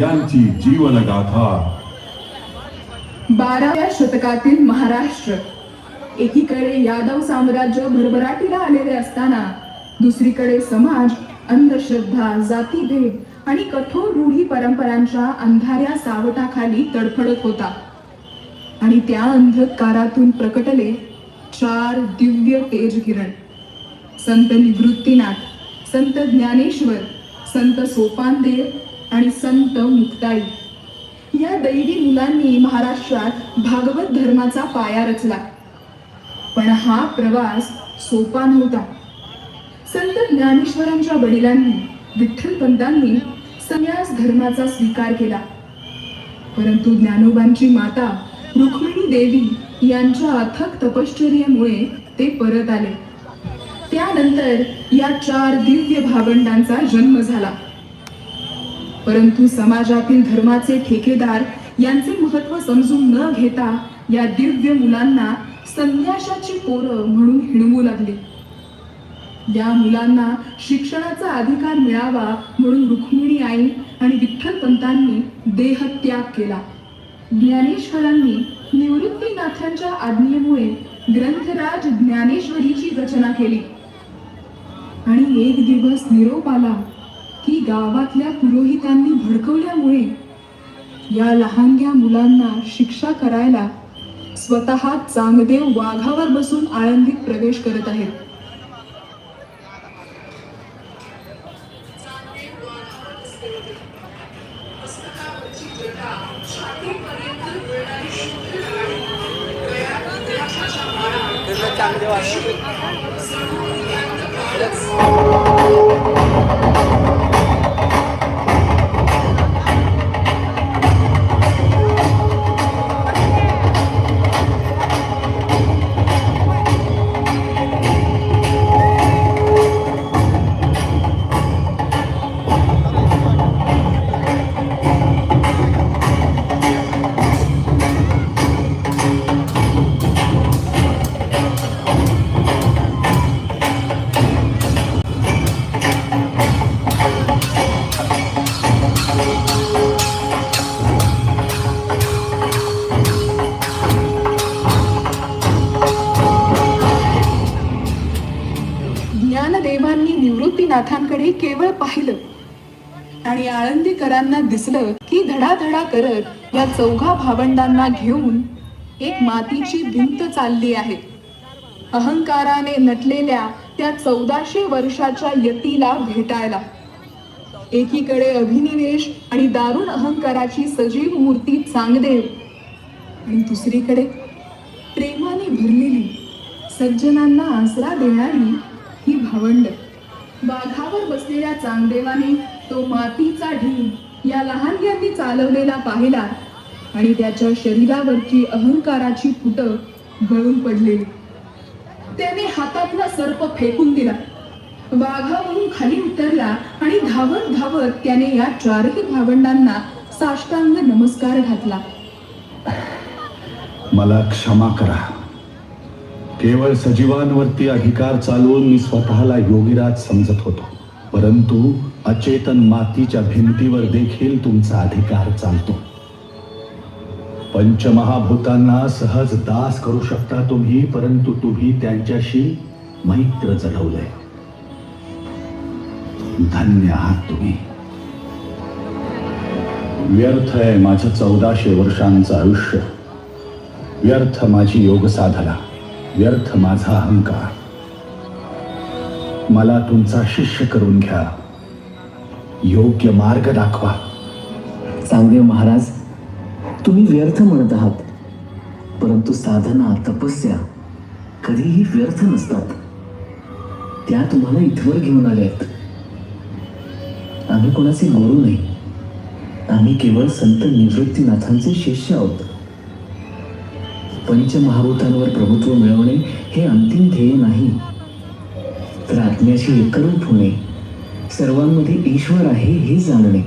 यांची जीवनगाथा. बाराव्या शतकातील महाराष्ट्र. एकीकडे यादव साम्राज्य भरभराटीला आलेले असताना दुसरीकडे समाज अंधश्रद्धा जातीभेद आणि कठोर रूढी परंपरांच्या अंधाऱ्या सावटाखाली तडफडत होता. आणि त्या अंधकारातून प्रकटले चार दिव्य तेज किरण संत निवृत्तीनाथ संत ज्ञानेश्वर संत सोपानदेव आणि संत मुक्ताई. या दैवी मुलांनी महाराष्ट्रात भागवत धर्माचा पाया रचला. पण हा प्रवास सोपा नव्हता. संत ज्ञानेश्वरांच्या वडिलांनी विठ्ठलपंतांनी संन्यास धर्माचा स्वीकार केला. परंतु ज्ञानोबांची माता रुक्मिणी देवी यांच्या अथक तपश्चर्येमुळे ते परत आले. त्यानंतर या चार दिव्य भावंडांचा जन्म झाला. परंतु समाजातील धर्माचे ठेकेदार यांचे महत्त्व समजून न घेता या दिव्य मुलांना संन्याशाची पोरं म्हणून हिणवू लागले. या मुलांना शिक्षणाचा अधिकार मिळावा म्हणून रुक्मिणी आई आणि विठ्ठलपंतांनी देहत्याग केला. ज्ञानेश्वरांनी निवृत्तीनाथांच्या आज्ञेमुळे ग्रंथराज ज्ञानेश्वरीची रचना केली. आणि एक दिवस निरोप आला. गावातल्या पुरोहितांनी भडकवल्यामुळे या लहानग्या मुलांना शिक्षा करायला स्वतः चांगदेव वाघावर बसून आळंदीत प्रवेश करत आहेत. त्याचं चांगदेव नाथांकडे केवळ पाहिलं. आणि आळंदीकरांना दिसलं की धडाधडा करत या चौघा भावंडांना घेऊन एक मातीची भिंत चालली आहे. अहंकाराने नटलेल्या त्या चौदाशे वर्षाच्या यतीला भेटायला. एकीकडे अभिनिवेश आणि दारुण अहंकाराची सजीव मूर्ती चांगदेव आणि दुसरीकडे प्रेमाने भरलेली सज्जनांना आसरा देणारी ही भावंड. वाघावर बसलेल्या चांगदेवाने तो मातीचा ढीग या लहानग्यांनी चालवलेला पाहिला आणि त्याच्या शरीरावरची अहंकाराची फुट गळून पडलेली त्याने हातातला सर्प फेकून दिला. वाघावरून खाली उतरला आणि धावत धावत त्याने या चारही भावंडांना साष्टांग नमस्कार घातला. मला क्षमा करा. केवळ सजीवांवरती अधिकार चालवून मी स्वतःला योगीराज समजत होतो. परंतु अचेतन मातीच्या भिंतीवर देखील तुमचा अधिकार चालतो. पंचमहाभूतांना सहज दास करू शकता तुम्ही परंतु तुम्ही त्यांच्याशी मैत्र जडवलंय. धन्य आहात तुम्ही. व्यर्थ आहे माझं चौदाशे वर्षांचं आयुष्य. व्यर्थ माझी योग साधना व्यर्थ माझा अहंकार. मला तुमचा शिष्य करून घ्या. योग्य मार्ग दाखवा. चांगदेव महाराज तुम्ही व्यर्थ म्हणत आहात. परंतु साधना तपस्या कधीही व्यर्थ नसतात. त्या तुम्हाला इथवर घेऊन आल्या आहेत. आम्ही कोणाचे गुरु नाही. आम्ही केवळ संत निवृत्तीनाथांचे शिष्य आहोत. पंचमहाभूतांवर प्रभुत्व मिळवणे हे अंतिम ध्येय नाही. तर आत्म्याशी एकरूप होणे सर्वांमध्ये ईश्वर आहे हे जाणणे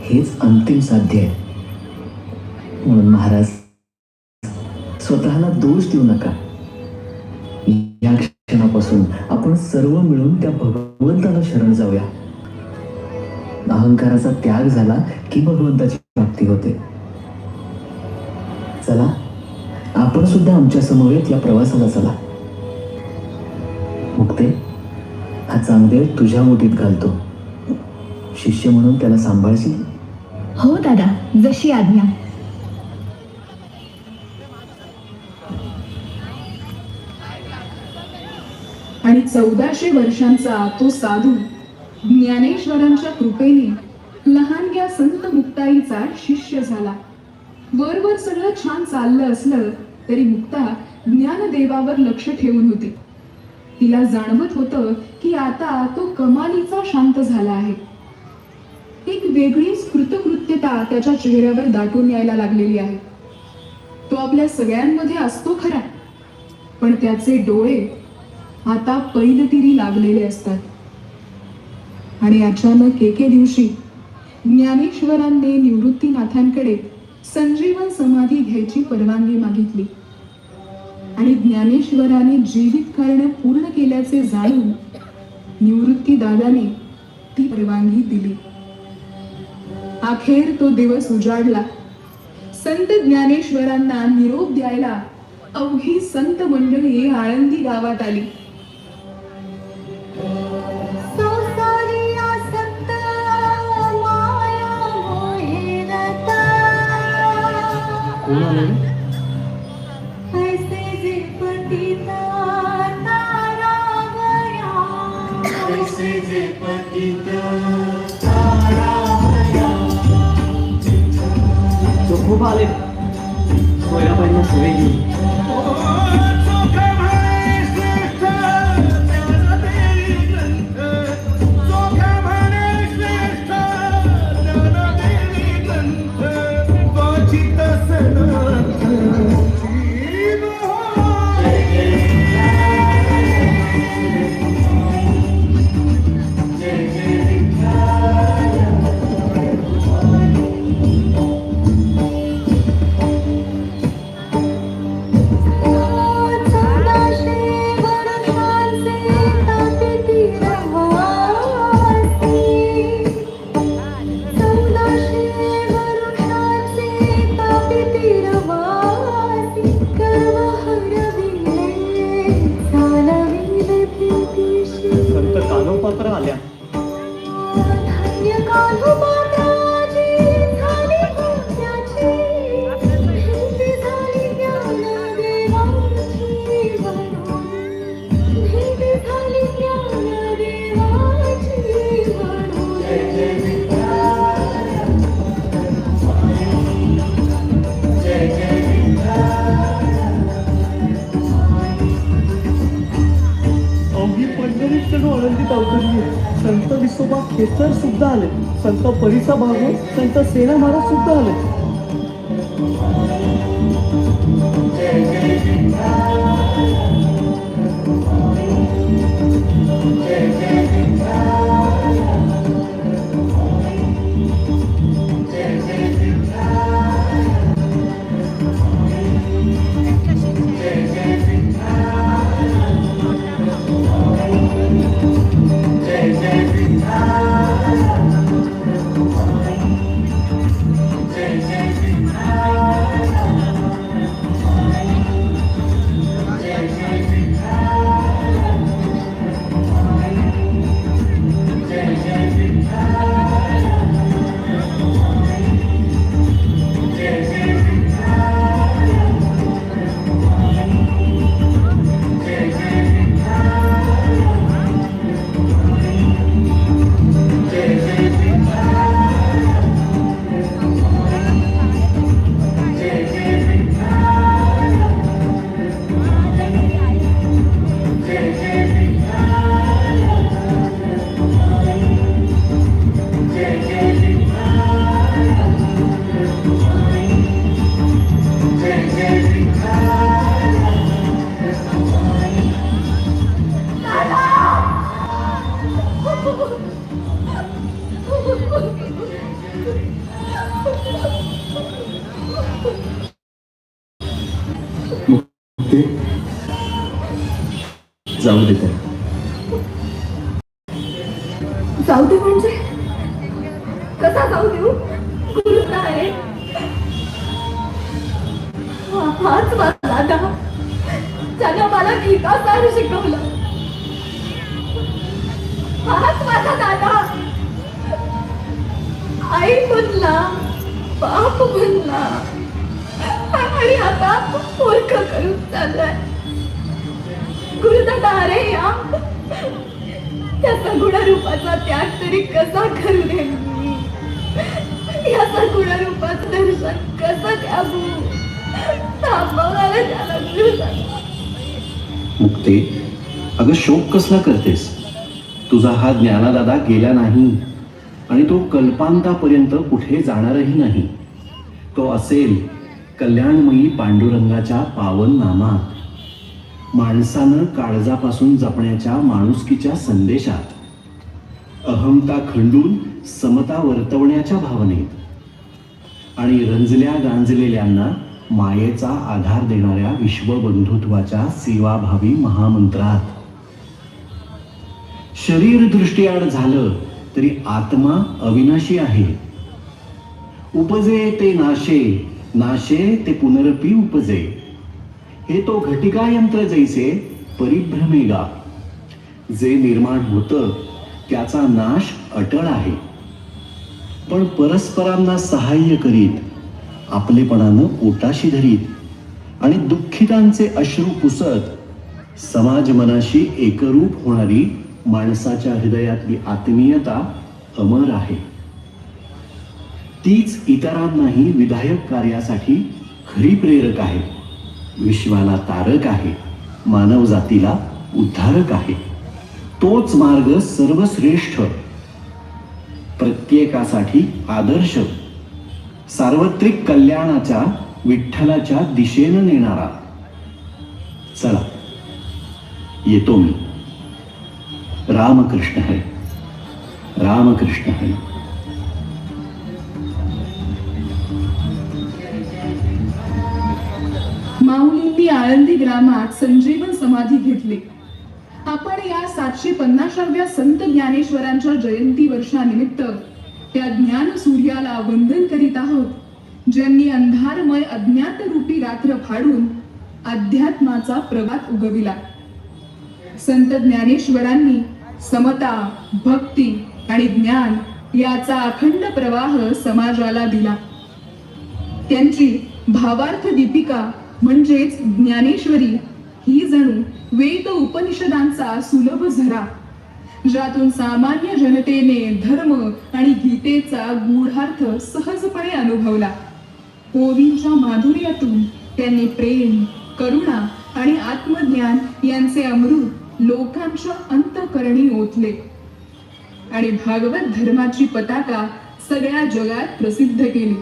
हेच अंतिम साध्य आहे. म्हणून महाराज स्वतःला दोष देऊ नका. या क्षणापासून आपण सर्व मिळून त्या भगवंताला शरण जाऊया. अहंकाराचा त्याग झाला की भगवंताची प्राप्ती होते. चला आपण सुद्धा आमच्या समवेत या प्रवासाला चला. मुक्ते हा चांगदेव तुझ्या मुठीत घालतो. शिष्य म्हणून त्याला सांभाळशील? हो दादा जशी आज्ञा. आणि चौदाशे वर्षांचा तो साधू ज्ञानेश्वरांच्या कृपेने लहानग्या संत मुक्ताईचा शिष्य झाला. वरवर सगळं छान चाललं असलं तरी मुक्ता ज्ञानदेवावर लक्ष ठेवून होती. तिला जाणवत होतं की आता तो कमालीचा शांत झाला आहे. एक वेगळीच कृतकृत्यता त्याच्या चेहऱ्यावर दाटून यायला लागलेली आहे. तो आपल्या सगळ्यांमध्ये असतो खरा. पण त्याचे डोळे आता पैलतिरी लागलेले असतात. आणि अचानक एके दिवशी ज्ञानेश्वरांनी निवृत्तीनाथांकडे संजीवन समाधी घ्यायची परवानगी मागितली. आणि ज्ञानेश्वराने जीवित कारण पूर्ण केल्याचे जाणून निवृत्ती दादाने ती परवानगी दिली. अखेर तो दिवस उजाडला. संत ज्ञानेश्वरांना निरोप द्यायला अवघी संत मंडळी आळंदी गावात आली. तो खूप आले सोयराबाईंना सवय घेऊन चौदाशे संत कानोपात्र हे खेचर सुद्धा आले. संत परिसा भागू संत सेना महाराज सुद्धा आले. Yeah. जाऊ दे त्याला जाऊ दे म्हणजे? गुरुता आहे. हा- हाच माझा दादा. त्यानं मला गीता सार शिकवलं. हाच माझा दादा. आई म्हणला बाप म्हणला आणि आता मूर्ख करून चाललाय. गुरुदादा अरे या त्याग तरी कसा करू नये मी? या दर्शन कसं द्यावू त्याला गुरुदादा. मुक्ते अगं शोक कसला करतेस? तुझा हा ज्ञानादादा गेला नाही आणि तो कल्पांतापर्यंत कुठे जाणारही नाही. तो असेल कल्याणमयी पांडुरंगाच्या पावन नामात माणसानं काळजापासून जपण्याच्या माणुसकीच्या संदेशात. अहमता खंडून समता वर्तवण्याच्या भावनेत. आणि रंजल्या गांजलेल्यांना मायेचा आधार देणाऱ्या विश्वबंधुत्वाच्या सेवाभावी महामंत्रात. शरीर दृष्टीआड झालं तरी आत्मा अविनाशी आहे. उपजे ते नाशे नाशे ते पुनरपी उपजे. हे तो घटिका यंत्र जैसे परिभ्रमेगा. जे निर्माण होतं त्याचा नाश अटळ आहे. पण परस्परांना सहाय्य करीत आपलेपणानं पोटाशी धरीत आणि दुःखितांचे अश्रू पुसत समाज मनाशी एकरूप होणारी माणसाच्या हृदयातली आत्मीयता अमर आहे. तीच इतरांनाही विधायक कार्यासाठी खरी प्रेरक आहे. विश्वाला तारक आहे मानवजातीला उद्धारक आहे. तोच मार्ग सर्वश्रेष्ठ. प्रत्येकासाठी आदर्श. सार्वत्रिक कल्याणाच्या विठ्ठलाच्या दिशेनं नेणारा. चला येतो मी. रामकृष्ण है रामकृष्ण है माऊलींनी आळंदी ग्रामात संजीवन समाधी घेतली. आपण या सातशे पन्नासाव्या संत ज्ञानेश्वरांच्या जयंती वर्षानिमित्त त्या ज्ञान सूर्याला वंदन करीत आहोत ज्यांनी अंधारमय अज्ञात रूपी रात्र फाडून अध्यात्माचा प्रभात उगविला. संत ज्ञानेश्वरांनी समता भक्ती आणि ज्ञान याचा अखंड प्रवाह समाजाला दिला. त्यांची भावार्थ दीपिका म्हणजेच ज्ञानेश्वरी ही जणू वेद उपनिषदांचा सुलभ झरा ज्यातून सामान्य जनतेने धर्म आणि गीतेचा गूढार्थ सहजपणे अनुभवला. ओवींच्या माधुर्यातून त्यांनी प्रेम करुणा आणि आत्मज्ञान यांचे अमृत लोकांच्या अंतकरणी ओतले. आणि भागवत धर्माची पताका सगळ्या जगात प्रसिद्ध केली.